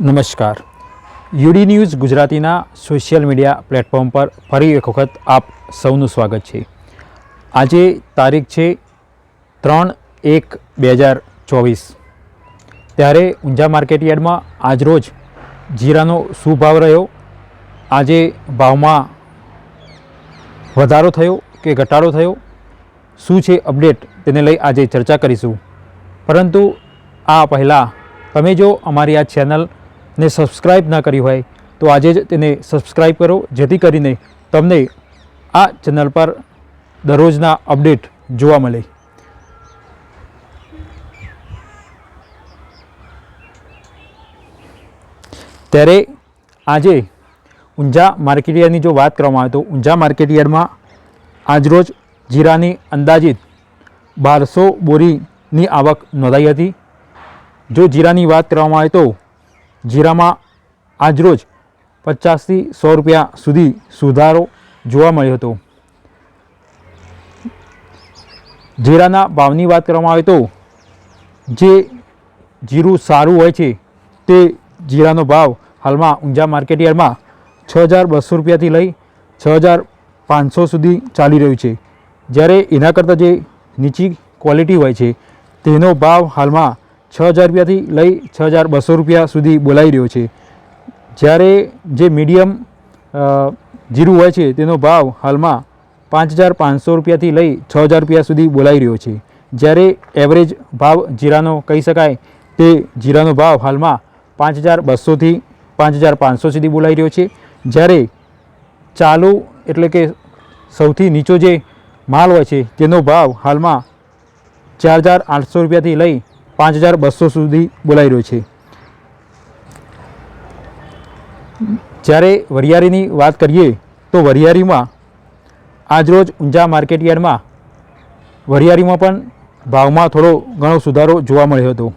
નમસ્કાર. UD news ગુજરાતીના social media platform પર ફરી એક વખત આપ સૌનું સ્વાગત છે. આજે તારીખ છે ત્રણ એક બે હજાર ચોવીસ. ત્યારે ઊંઝા માર્કેટ યાર્ડમાં આજરોજ જીરાનો શું ભાવ રહ્યો. આજે ભાવમાં વધારો થયો કે ઘટાડો થયો? શું છે અપડેટ? તેને લઈ આજે ચર્ચા કરીશું. પરંતુ આ પહેલાં તમે જો અમારી આ ચેનલને સબસ્ક્રાઈબ ના કરી હોય, તો આજે જ તેને સબસ્ક્રાઈબ કરો, જેથી કરીને તમને આ ચેનલ પર દરરોજના અપડેટ જોવા મળે. ત્યારે આજે ઊંઝા માર્કેટયાર્ડની જો વાત કરવામાં આવે તો ઊંઝા માર્કેટયાર્ડમાં આજરોજ જીરાની અંદાજિત બારસો બોરીની આવક નોંધાઈ હતી. જો જીરાની વાત કરવામાં આવે તો જીરામાં આજરોજ પચાસથી સો રૂપિયા સુધી સુધારો જોવા મળ્યો હતો. જીરાના ભાવની વાત કરવામાં આવે તો જે જીરું સારું હોય છે તે જીરાનો ભાવ હાલમાં ઊંઝા માર્કેટ યાર્ડમાં છ હજાર બસો રૂપિયાથી લઈ છ હજાર પાંચસો સુધી ચાલી રહ્યું છે. જ્યારે એના કરતાં જે નીચી ક્વોલિટી હોય છે તેનો ભાવ હાલમાં છ હજાર રૂપિયાથી લઈ છ હજાર બસો રૂપિયા સુધી બોલાઈ રહ્યો છે. જ્યારે જે મીડિયમ જીરું હોય છે તેનો ભાવ હાલમાં પાંચ હજાર પાંચસો રૂપિયાથી લઈ છ હજાર રૂપિયા સુધી બોલાઈ રહ્યો છે. જ્યારે એવરેજ ભાવ જીરાનો કહી શકાય તે જીરાનો ભાવ હાલમાં પાંચ હજાર બસોથી પાંચ હજાર પાંચસો સુધી બોલાઈ રહ્યો છે. જ્યારે ચાલુ એટલે કે સૌથી નીચો જે માલ હોય છે તેનો ભાવ હાલમાં ચાર હજાર આઠસો રૂપિયાથી લઈ પાંચ હજાર બસો સુધી બોલાઈ રહ્યો છે. જ્યારે વરિયાળીની વાત કરીએ, તો વરિયાળીમાં આજરોજ ઊંઝા માર્કેટ યાર્ડમાં વરિયાળીમાં પણ ભાવમાં થોડો ઘણો સુધારો જોવા મળ્યો હતો.